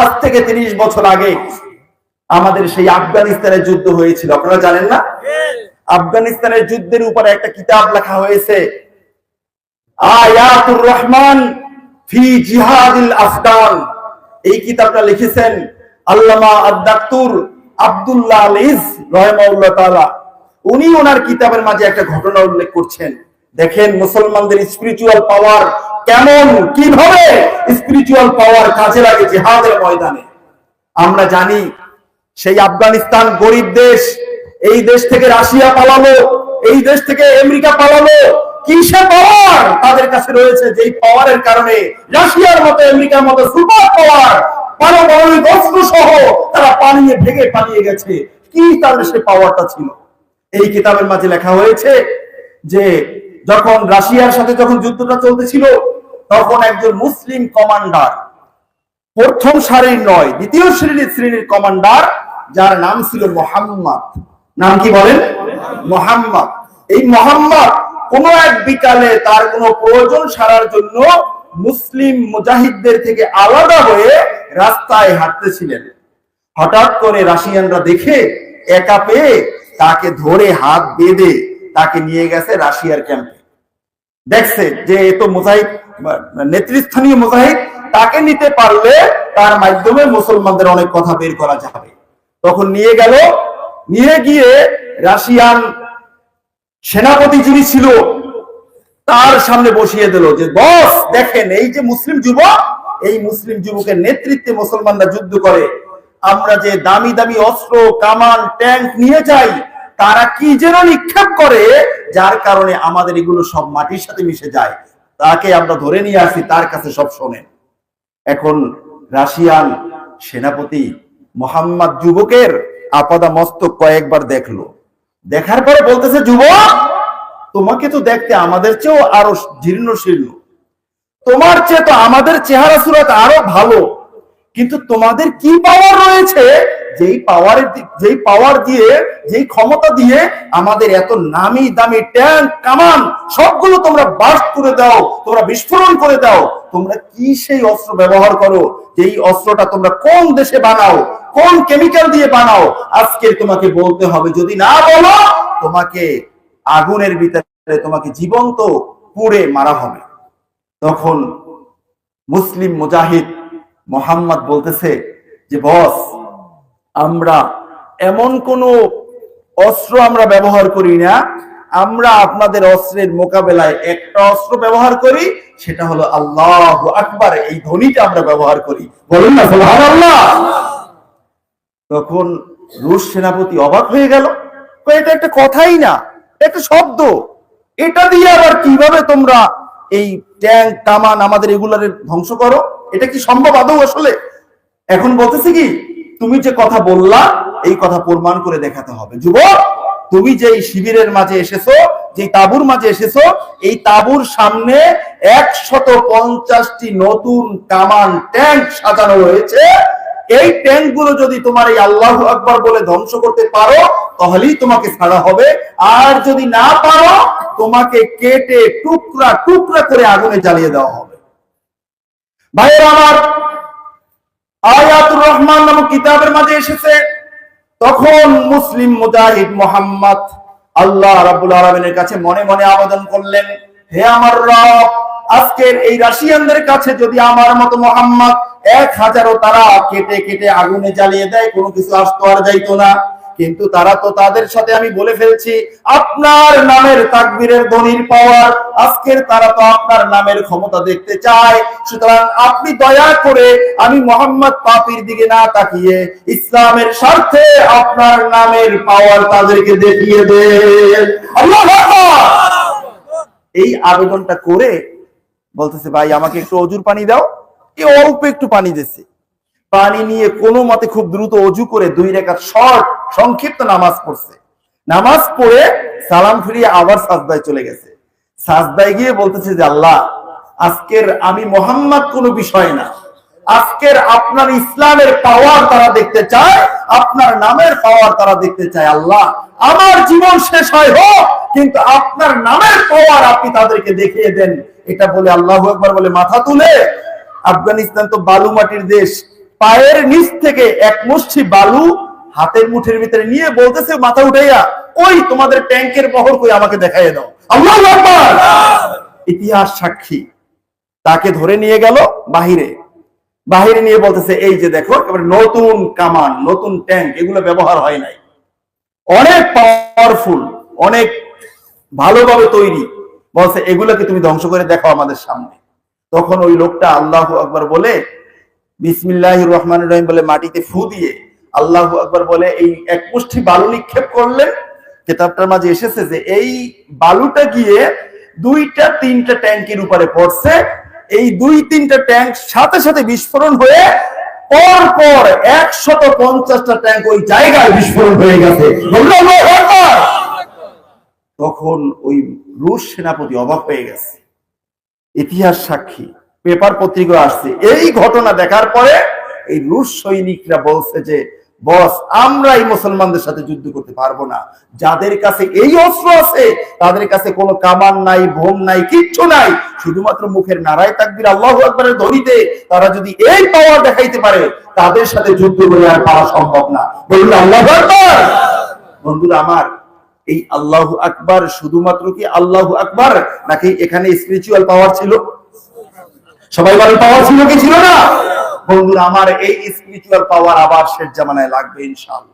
আজ থেকে তিরিশ বছর আগে আমাদের সেই আফগানিস্তানের যুদ্ধ হয়েছিল। আপনারা জানেন না? আফগানিস্তানের যুদ্ধের উপরে একটা কিতাব লেখা হয়েছে, আয়াতুর রহমান ফি জিহাদিল আফগান। এই কিতাবটা লিখেছেন আল্লামা আদাক্তুর আব্দুল্লাহ আলিজ রহমাউল্লাহ তাআলা। উনি ওনার কিতাবের মাঝে একটা ঘটনা উল্লেখ করছেন। দেখেন, মুসলমানদের স্পিরিচুয়াল পাওয়ার কেমন, কীভাবে স্পিরিচুয়াল পাওয়ার কাজে লাগে জিহাদের ময়দানে? আমরা জানি সেই আফগানিস্তান গরিব দেশ, এই দেশ থেকে রাশিয়া পালালো, এই দেশ থেকে আমেরিকা পালালো, কিসে পাওয়ার তাদের কাছে রয়েছে যেই পাওয়ারের কারণে রাশিয়ার মতো, আমেরিকার মতো সুপার পাওয়ার পারমাণবিক অস্ত্র সহ তারা পালিয়ে, ভেঙে পালিয়ে গেছে। কি তাদের সে পাওয়ারটা ছিল? এই কিতাবের মাঝে লেখা হয়েছে যে যখন রাশিয়ার সাথে যখন যুদ্ধটা চলতেছিল তখন একজন মুসলিম কমান্ডার। প্রথম সারির নয়, দ্বিতীয় শ্রেণির শ্রেণির কমান্ডার, যার নাম ছিল মোহাম্মদ। নাম কি বলেন? মোহাম্মদ। এই মোহাম্মদ কোন এক বিকালে তার কোনো প্রয়োজন সারার জন্য মুসলিম মুজাহিদদের থেকে আলাদা হয়ে রাস্তায় হাঁটতেছিলেন। হঠাৎ করে রাশিয়ানরা দেখে একা পেয়ে তাকে ধরে হাত বেঁধে তাকে নিয়ে গেছে রাশিয়ার ক্যাম্পে। দেখছে যে এ তো মুজাহিদ নেতৃস্থানীয় মুজাহিদ তাকে নিতে পারলে তার মাধ্যমে মুসলমানদের অনেক কথা বের করা যাবে। তখন নিয়ে গেল, নিয়ে গিয়ে রাশিয়ান সেনাপতি যিনি ছিল, তার সামনে বসিয়ে দিল যে, বস, দেখেন, এই যে মুসলিম যুবক, এই মুসলিম যুবকের নেতৃত্বে মুসলমানরা যুদ্ধ করে। আমরা যে দামি দামি অস্ত্র, কামান, ট্যাঙ্ক নিয়ে যাই, তারা কি যেন নিক্ষেপ করে, যার কারণে আমাদের এগুলো সব মাটির সাথে মিশে যায়। তাকে আমরা ধরে নিয়ে আসি তার কাছে সব শোনেন এখন রাশিয়ান সেনাপতি মোহাম্মদ যুবকের আপাদা মস্তক কয়েকবার দেখল। দেখার পরে বলতেছে, যুবক, তোমাকে তো দেখতে আমাদের চেয়েও আরও জীর্ণ শীর্ণ তোমার চেয়ে তো আমাদের চেহারা সুরত আরও ভালো। কিন্তু তোমাদের কি পাওয়ার রয়েছে যেই পাওয়ারের যেই পাওয়ার দিয়ে, যেই ক্ষমতা দিয়ে আমাদের এত নামি দামি ট্যাঙ্ক কামান, সবগুলো তোমরা বাস্ট করে দাও, তোমরা বিস্ফোরণ করে দাও, তোমরা কি সেই অস্ত্র ব্যবহার করো? যেই অস্ত্রটা তোমরা কোন দেশে বানাও, কোন কেমিক্যাল দিয়ে বানাও? আজকে তোমাকে বলতে হবে, যদি না বলো, তোমাকে আগুনের ভিতরে তোমাকে জীবন্ত পুড়ে মারা হবে। তখন মুসলিম মুজাহিদ মোহাম্মদ বলতেছে যে, বস আমরা এমন কোন অস্ত্র আমরা ব্যবহার করি না। আমরা আপনাদের অস্ত্রের মোকাবেলায় একটা অস্ত্র ব্যবহার করি, সেটা হলো আল্লাহ আকবার, এই ধ্বনিটা আমরা ব্যবহার করি। বলুন না, সুবহানাল্লাহ! তখন রুশ সেনাপতি অবাক হয়ে গেল। এটা একটা কথাই না একটা শব্দ। এটা দিয়ে আবার কীভাবে তোমরা এই ট্যাঙ্ক, কামান আমাদের এগুলার ধ্বংস করো? এটা কি সম্ভব আদৌ আসলে? এখন বলতেছি কি তুমি যে কথা বললা, এই কথা প্রমাণ করে দেখাতে হবে। যুবক, তুমি যে শিবিরের মাঝে এসেছ যে তাবুর মাঝে এসেছ, এই তাবুর সামনে একশত পঞ্চাশটি নতুন কামান ট্যাঙ্ক সাজানো রয়েছে। এই ট্যাঙ্কগুলো যদি তোমার এই আল্লাহ আকবর বলে ধ্বংস করতে পারো, তাহলেই তোমাকে ছাড়া হবে। আর যদি না পারো, তোমাকে কেটে টুকরা টুকরা করে আগুনে জ্বালিয়ে দেওয়া হবে। ভাইয়ের আমার আয়াতুর রহমান নামক কিতাবের মাঝে এসেছে। তখন মুসলিম মুজাহিদ মোহাম্মদ আল্লাহ রাব্বুল আলমিনের কাছে মনে মনে আবেদন করলেন, হে আমার রব, আজকের এই রাশিয়ানদের কাছে যদি আমার মতো মোহাম্মদ এক হাজারও তারা কেটে কেটে আগুনে জ্বালিয়ে দেয়, কোনো কিছু আসতো আর যাইতো না। কিন্তু তারা তো তাদের সাথে আমি বলে ফেলছি, আপনার নামের তাকবীরের ধ্বনির পাওয়ার, আজকের তারা তো আপনার নামের ক্ষমতা দেখতে চায়। সুতরাং আপনি দয়া করে আমি মোহাম্মদ পাপির দিকে না তাকিয়ে ইসলামের স্বার্থে আপনার নামের পাওয়ার তাদেরকে দেখিয়ে দেন। এই আবেদনটা করে বলতেছে, ভাই, আমাকে একটু অজুর পানি দাও। এই অল্প একটু পানি দিচ্ছে। পানি নিয়ে কোনো মতে খুব দ্রুত অজু করে দুই রেখাত শর্ট, সংক্ষিপ্ত নামাজ পড়ছে। নামাজ পড়ে সালাম ফিরিয়ে আবার সাজদায় চলে গেছে। সাজদায় গিয়ে বলতেছে যে, আল্লাহ, আজকের আমি মোহাম্মদ কোনো বিষয় না। আজকের আপনার ইসলামের পাওয়ার তারা দেখতে চায়, আপনার নামের পাওয়ার তারা দেখতে চায়। আল্লাহ, আমার জীবন শেষ হয় হোক, কিন্তু আপনার নামের পাওয়ার আপনি তাদেরকে দেখিয়ে দেন। এটা বলে আল্লাহ একবার বলে মাথা তুলে, আফগানিস্তান তো বালু মাটির দেশ। পায়ের নিচ থেকে এক মুষ্টি বালু হাতের মুঠের ভিতরে নিয়ে বলতেছে, মাথা উঠাইয়া ওই তোমাদের ট্যাঙ্কের বহর কই আমাকে দেখাইয়ে দাও। আল্লাহু ইতিহাস সাক্ষী। তাকে ধরে নিয়ে গেল বাহিরে। বাহিরে নিয়ে বলতেছে, এই যে দেখো নতুন কামান, নতুন ট্যাঙ্ক, এগুলো ব্যবহার হয় নাই। অনেক পাওয়ারফুল অনেক ভালোভাবে তৈরি। বলছে, এগুলোকে তুমি ধ্বংস করে দেখো আমাদের সামনে। তখন ওই লোকটা আল্লাহ আকবার বলে বিসমিল্লাহ রহমান রহিম বলে মাটিতে ফু দিয়ে আল্লাহ আকবার বলে এই এক মুষ্টি বালু নিক্ষেপ করলেন কেতাবটার মাঝে এসেছে যে এই বালুটা গিয়ে দুইটা, তিনটা ট্যাঙ্কের উপরে পড়ছে। এই দুই, তিনটা ট্যাঙ্ক সাথে সাথে বিস্ফোরণ হয়ে পর পর একশত পঞ্চাশটা ট্যাঙ্ক ওই জায়গায় বিস্ফোরণ হয়ে গেছে। তখন ওই রুশ সেনাপতি অবাক হয়ে গেছে। ইতিহাস সাক্ষী পেপার পত্রিকা আসছে। এই ঘটনা দেখার পরে এই রুশ সৈনিকরা বলছে যে, বস আমরা এই মুসলমানদের সাথে যুদ্ধ করতে পারব না। যাদের কাছে এই অস্ত্র আছে, তাদের কাছে কোনো কামান নাই ভোম নাই, কিচ্ছু নাই। শুধুমাত্র মুখের নারায় তাকবির আল্লাহ আকবরের ধরিতে তারা যদি এই পাওয়ার দেখাইতে পারে, তাদের সাথে যুদ্ধ করে আর পাওয়া সম্ভব না। বলুন আল্লাহ বন্ধুরা আমার, এই আল্লাহ আকবার শুধুমাত্র কি আল্লাহ আকবার, নাকি এখানে স্পিরিচুয়াল পাওয়ার ছিল? সবাই বলেন পাওয়ার ছিল কি ছিল না? বন্ধুরা, আমার এই স্পিরিচুয়াল পাওয়ার আবার শেষ জামানায় লাগবে, ইনশাআল্লাহ।